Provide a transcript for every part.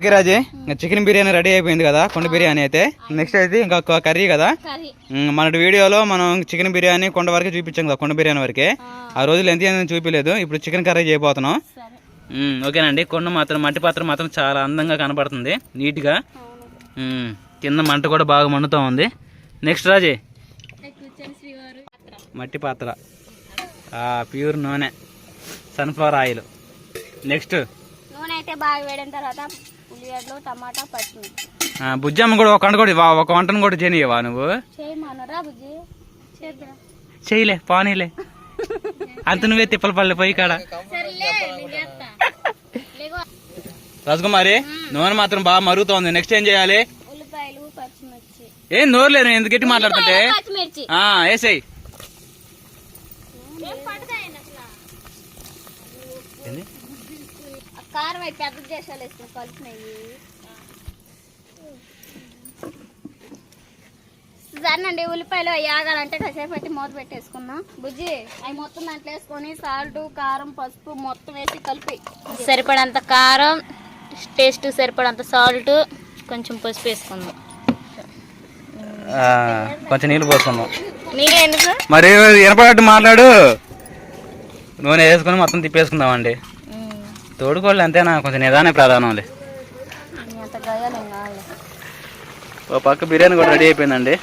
Okay రాజీ ఇంకా chicken biryani ready అయిపోయింది కదా కొండ బిర్యానీ అయితే. నెక్స్ట్ అయితే ఇంకా కర్రీ కదా. మన వీడియోలో మనం చికెన్ బిర్యానీ కొండ వరకే చూపించాం కదా కొండ బిర్యానీ వరకే. ఆ. రోజులు ఎంత చూపించలేదు ఇప్పుడు చికెన్ కర్రీ చేయబోతున్నాం. ఓకేనండి కొండ మాత్రం మట్టి పాత్ర మాత్రం చాలా అందంగా కనపడుతుంది నీట్గా. కింద మంట కూడా బాగా మండుతూ ఉంది. నెక్స్ట్ రాజీ. మట్టి పాత్ర. ప్యూర్ నూనె. సన్ఫ్లవర్ ఆయిల్ నెక్స్ట్ నూనె అయితే బాగా వేడిన తర్వాత ఉల్లిగడ్డలు టమాటా పచ్చిమిర్చి. ఆ, బుజ్జమ్మ కూడా ఒక వంట కూడా ఒక వంటను కూడా చేయనివా నువ్వు? చేయలే పానీలే. అంత నువ్వే తిప్పల పల్లె పోయి కాడ. నేను రాజకుమారి నూనె మాత్రం బాగా మరుగుతోంది. నెక్స్ట్ ఏం చేయాలి? ఏం నోరు లేదు ఎందుకు గట్టి మాట్లాడుతుంటే? వేసేయి. ఏంది? కారం అవి పెద్ద దేశాలు వేసుకుని కలిపినాయి సరేనండి ఉల్లిపాయలు అవి ఆగాలంటే కాసేపు అయితే మూత పెట్టేసుకుందాం. బుజ్జి అవి మొత్తం దాంట్లో వేసుకొని సాల్ట్ కారం పసుపు మొత్తం వేసి కలిపి. సరిపడంత కారం టేస్ట్ సరిపడంత సాల్ట్ కొంచెం పసుపు వేసుకుందాం. ఆ, కొంచెం నీళ్ళు పోసుకుందాం. మరి వినపడట్టు మాట్లాడు. నూనె వేసుకొని మొత్తం తిప్పేసుకుందామండి. తోడుకోళ్ళు అంతేనా కొంచెం నిదానే ప్రధానంలే కావాలి? ఓ పక్క బిర్యానీ కూడా రెడీ అయిపోయిందండి.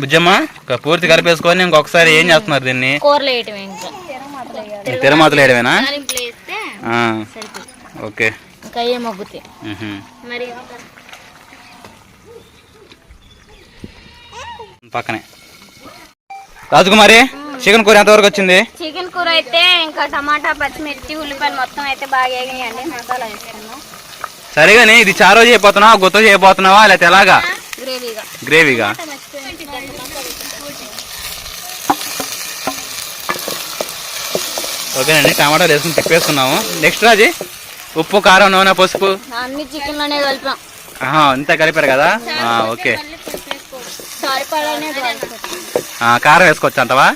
బుజ్జమ్మ ఇంకా పూర్తి కలిపేసుకొని ఇంకొకసారి ఏం చేస్తున్నారు దీన్ని? తిరమాతలు వేయడమేనా? ఓకే. మరి పక్కనే. రాజకుమారి చికెన్ కూర ఎంతవరకు వచ్చింది? చికెన్ కూర అయితే ఇంకా టమాటా పచ్చిమిర్చి ఉల్లిపాయలు మొత్తం అయితే బాగా వేగినాయండి మసాలా వేసుకున్నాం. సరిగాని ఇది చారో చేయబోతున్నావా గుత్త చేయబోతున్నావా లేకపోతే ఎలాగా? గ్రేవీగా. గ్రేవీగా. ఓకేనండి టమాటాలు వేసుకుని తిప్పేసుకున్నాము. నెక్స్ట్ రాజీ ఉప్పు కారం నూనె పసుపు? అన్ని చికెన్లోనే కలిపాం. ఆహా, ఇంత కలిపారు కదా? ఓకే. కారం వేసుకోవచ్చు అంటవా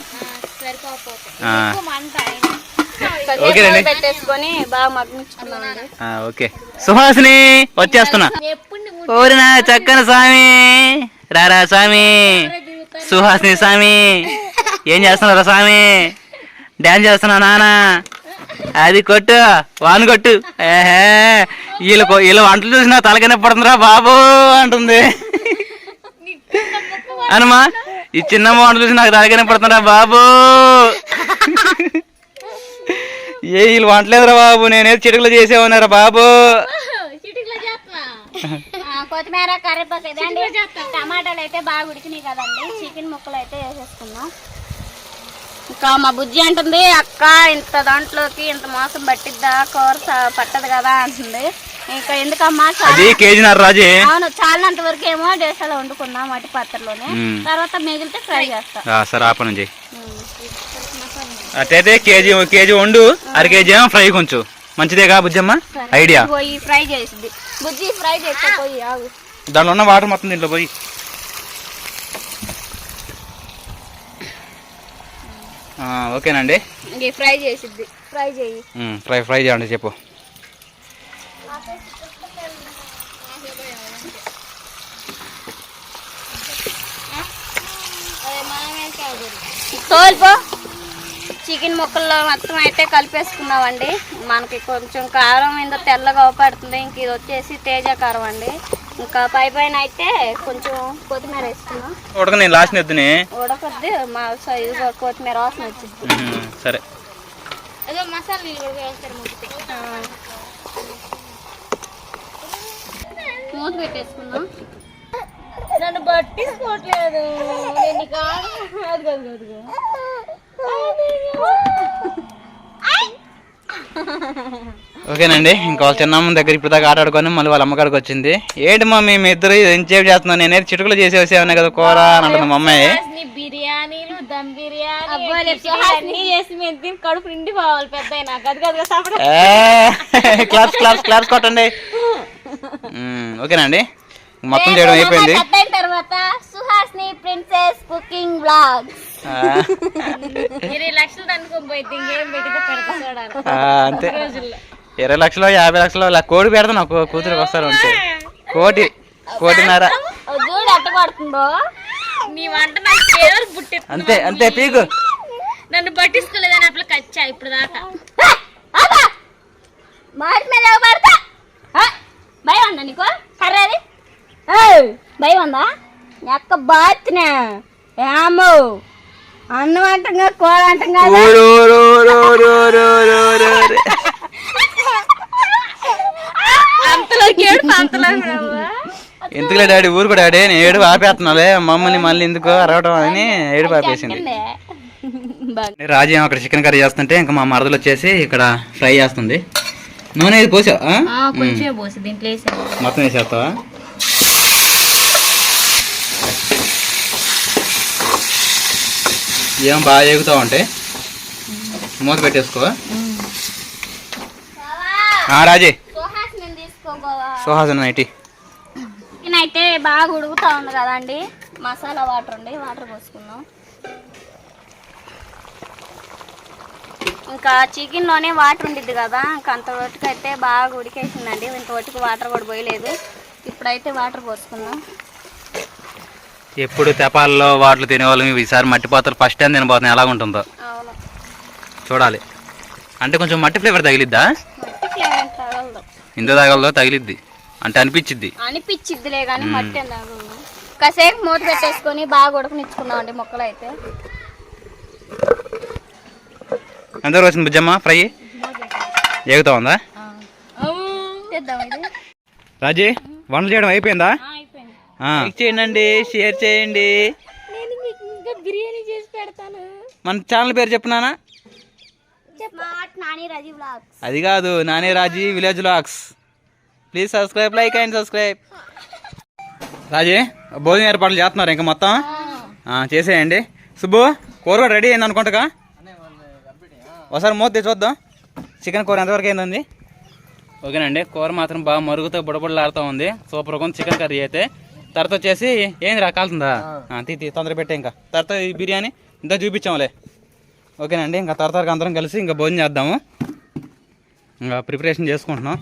ఓకేనండి. పెట్టేసుకొని బాగా ఓకే. సుహాసిని వచ్చేస్తున్నా. ఓరిన చక్కని స్వామి. రారా స్వామి. సుహాసిని స్వామి. ఏం చేస్తున్నారా స్వామి? డ్యాన్స్ చేస్తున్నా నాన్న అది కొట్టు వాన్ కొట్టు. ఏహే వీళ్ళ వీళ్ళ వంటలు చూసినా తలకనే పడుతుందిరా బాబు అంటుంది. అనుమా ఈ చిన్నమ్మ వంటలు చూసి నాకు తలకనే పడుతుందిరా బాబు? ఏ వీళ్ళు వంటలేదురా బాబు నేనేది చిటికలు చేసేవన్నారా బాబు. ఆ, కొత్తిమీర కరివేపాకు ఇదండి. టమాటాలు అయితే బాగా ఉడికినాయి కదండి. చికెన్ ముక్కలు అయితే వేసేసుకున్నాం. ఇంకా మా బుజ్జి అంటుంది అక్క ఇంత దాంట్లోకి ఇంత మాసం పట్టిద్దా? కూర పట్టదు కదా అంటుంది. ఇంకా ఎందుకమ్మా అది కేజీన్నర రాజే. అవును చాలినంత వరకు ఏమో డేసాలో వండుకున్నాం మట్టి పాత్రలోనే. తర్వాత మిగిలితే ఫ్రై చేస్తా. సరే. అట్టయితే కేజీ కేజీ వండు అర కేజీ ఏమో ఫ్రై కొంచెం. మంచిదేగా బుజ్జమ్మ. ఐడియా? పోయి ఫ్రై చేసింది బుజ్జి ఫ్రై చేస్తా పోయి ఆగు. దాంట్లో ఉన్న వాటర్ మొత్తం దీంట్లో పోయి. ఓకేనండి. ఫ్రై చేసిద్ది. ఫ్రై చేయి. ఫ్రై ఫ్రై చేయండి చెప్పు. తోలిపో. చికెన్ ముక్కల్లో మొత్తం అయితే కలిపేసుకున్నామండి. మనకి కొంచెం కారం ఇంత తెల్లగా అవపడుతుంది. ఇంక ఇది వచ్చేసి తేజ కారం అండి. ఇంకా పై పైన అయితే కొంచెం కొత్తిమీర వేసుకున్నాం ఉడక నేను లాస్ట్ ఎద్దుని ఉడకొద్ది మా సైజు కొత్తిమీర వాసన వచ్చింది. సరే. అదే మసాలా నీళ్ళు కూడా వేస్తారు మూత పెట్టేసుకుందాం. నన్ను పట్టించుకోవట్లేదు. నేను కాదు అది కాదు అదిగో ఓకేనండి ఇంకా వాళ్ళ చిన్నమ్మ దగ్గర ఇప్పుడు దాకా ఆట ఆడుకొని మళ్ళీ వాళ్ళ అమ్మగారికి వచ్చింది. ఏంటి మమ్మీ మీ ఇద్దరు ఎంచేపు చేస్తున్నాను నేనేది చిటుకులు చేసేసాను కదా కూర అని అంటుంది మా అమ్మాయి. బిర్యానీలు దమ్ బిర్యానీ అన్ని చేసి మేము తిని కడుపు నిండి పోవాలి పెద్ద నాకు అది కాదు సపడ. క్లాప్స్ క్లాప్స్ క్లాప్స్ కొట్టండి. ఓకేనండి. మొత్తం చేయడం అయిపోయింది. కుకింగ్ బ్లాగ్ ఆ, ఇరవై లక్షలు అనుకోపోయింది ఇంకేం పెట్టితే పెడతా చూడాలి ఆ, అంతే. ఇరవై లక్షలు యాభై లక్షలు ఇలా కోడి పెడతాను ఒక కూతురికి వస్తారు కోటి కోటిన్నర. చూడు ఎట్ట కొడుతుందో నీ వంట నాకు ఫేవర్ పుట్టి అంతే అంతే పీకు. నన్ను పట్టించుకోలేదని అప్పుడు కచ్చా ఇప్పుడు దాకా మాట మీద పడతా? భయం ఉందా నీకు? కర్రది? భయం ఉందా? ఎక్క బాతినా. ఏమో. అన్నం అంటంగా కూర అంటంగా ఎందుకులే డాడీ ఊరు కూడా డాడీ నేను ఏడు ఆపేస్తున్నాలే. మమ్మల్ని మళ్ళీ ఎందుకు అరవటం అని ఏడు ఆపేసింది. రాజు ఏమో అక్కడ చికెన్ కర్రీ చేస్తుంటే ఇంకా మా మరదలు వచ్చేసి ఇక్కడ ఫ్రై చేస్తుంది. నూనె పోసి మొత్తం వేసేస్తావా? ఏం బాగా ఎగుతావు అంటే? మూత పెట్టేసుకో రాజీ. సుహాసిని నైటి అయితే. బాగా ఉడుకుతా ఉంది కదండి. మసాలా వాటర్ ఉండి వాటర్ పోసుకుందాం. ఇంకా చికెన్లోనే వాటర్ ఉండిద్ది కదా ఇంకా అంత వరకు అయితే బాగా ఉడికేసిందండి. ఇంత వరకు వాటర్ కూడా పోయలేదు. ఇప్పుడైతే వాటర్ పోసుకుందాం. ఎప్పుడు తెపాల్లో వాటిలో తినేవాళ్ళం. ఈసారి మట్టి పాత్రలు ఫస్ట్ టైం తినబోతున్నాయి. ఎలా ఉంటుందో. చూడాలి. అంటే కొంచెం మట్టి ఫ్లేవర్ తగిలిద్దా? ఇంత తగలదో తగిలిద్ది. అంటే అనిపించిద్ది. అనిపించిద్దిలే కానీ మట్టి కాసేపు మూత పెట్టేసుకొని బాగా ఉడకనిచ్చుకుందాం అండి మొక్కలు అయితే వచ్చింది బుజ్జమ్మ? ఫ్రై? ఎగుతా ఉందా? రాజీ వంటలు చేయడం అయిపోయింది. లైక్ చేయండి షేర్ చేయండి. నేను మీకు ఇంకా బిర్యానీ చేసి పెడతాను. మన ఛానల్ పేరు చెప్పునానా అది కాదు నానే Raji village locks please subscribe like and subscribe Raji భోజనం ఏర్పాట్లు చేస్తున్నారు ఇంకా మొత్తం? ఆ, చేసేయండి. సుబ్బు కూర కూడా రెడీ అయింది అనుకుంటా ఒకసారి మూత చూద్దాం. చికెన్ కూర ఎంతవరకు అయిందండి ఓకేనండి కూర మాత్రం బాగా మరుగుతో బుడబుడలాడుతూ ఉంది. సూపర్గా ఉంది చికెన్ కర్రీ అయితే. తర్వాత వచ్చేసి ఏంది రా కాలుతుందా తీ తొందర పెట్టే ఇంకా. తర్వాత ఈ బిర్యానీ ఇంత చూపించాంలే. ఓకేనండి ఇంకా తర్వాత అందరం కలిసి ఇంకా భోజనం చేద్దాము. ఇంకా ప్రిపరేషన్ చేసుకుంటున్నాం.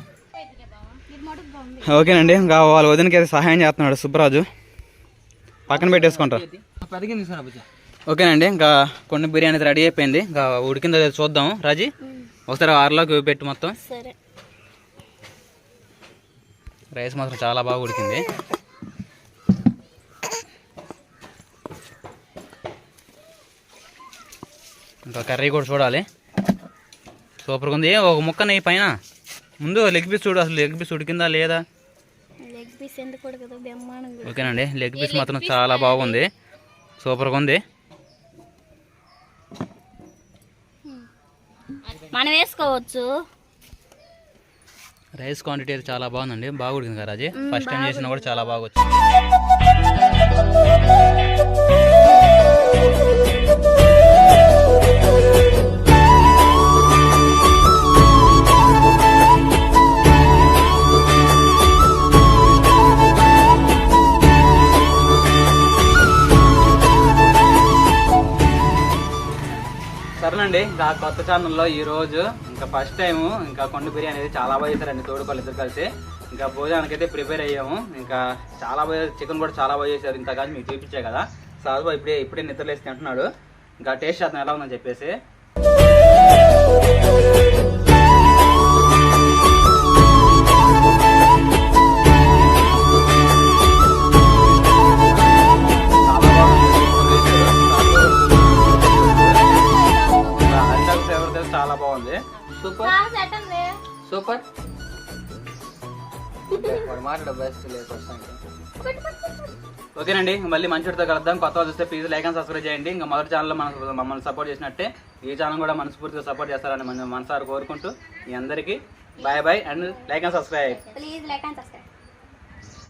ఓకేనండి ఇంకా వాళ్ళ వదినకి అయితే సహాయం చేస్తున్నాడు సుబ్బరాజు. పక్కన పెట్టేసుకుంటా ఓకేనండి ఇంకా కొన్ని బిర్యానీ అయితే రెడీ అయిపోయింది. ఇంకా ఉడికిందో లేదో చూద్దాం రాజీ ఒకసారి ఆరులోకి పెట్టి మొత్తం. సరే. రైస్ మాత్రం చాలా బాగా ఉడికింది. ఇంకా కర్రీ కూడా చూడాలి. సూపర్గా ఉంది. ఒక ముక్క నెయ్యి పైన. ముందు లెగ్ పీస్ చూడు అసలు లెగ్ పీస్ ఉడికిందా లేదా? ఓకేనండి. లెగ్ పీస్ మాత్రం చాలా బాగుంది. సూపర్గా ఉంది. మనం వేసుకోవచ్చు. రైస్ క్వాంటిటీ అయితే చాలా బాగుందండి. బాగా ఉడికింది కదా రాజీ? ఫస్ట్ టైం చేసినా కూడా చాలా బాగా వచ్చింది. సరేనండి ఇంకా కొత్త ఛానల్లో ఈరోజు ఇంకా ఫస్ట్ టైం ఇంకా కొండ బిర్యానీ అయితే చాలా బాగా చేశారండి తోడుకోవాలి ఇద్దరు కలిసి. ఇంకా భోజనానికి అయితే ప్రిపేర్ అయ్యాము. ఇంకా చాలా బాగా చికెన్ కూడా చాలా బాగా చేశారు. ఇంత కాదు మీకు చూపించే కదా సాధు ఇప్పుడే ఇప్పుడే నిద్రలేసి తింటున్నాడు. ఇంకా టేస్ట్ చేద్దాం ఎలా ఉందని చెప్పేసి. ఓకేనండి మళ్ళీ మంచితో కలుద్దాం. కొత్త వాళ్ళు చూస్తే ప్లీజ్ లైక్ అండ్ సబ్స్క్రైబ్ చేయండి. ఇంకా మొదటి ఛానల్ మన మమ్మల్ని సపోర్ట్ చేసినట్టే ఈ ఛానల్ కూడా మనస్ఫూర్తిగా సపోర్ట్ చేస్తారని మన మనసారి కోరుకుంటూ మీ అందరికీ bye bye and like and subscribe please like and subscribe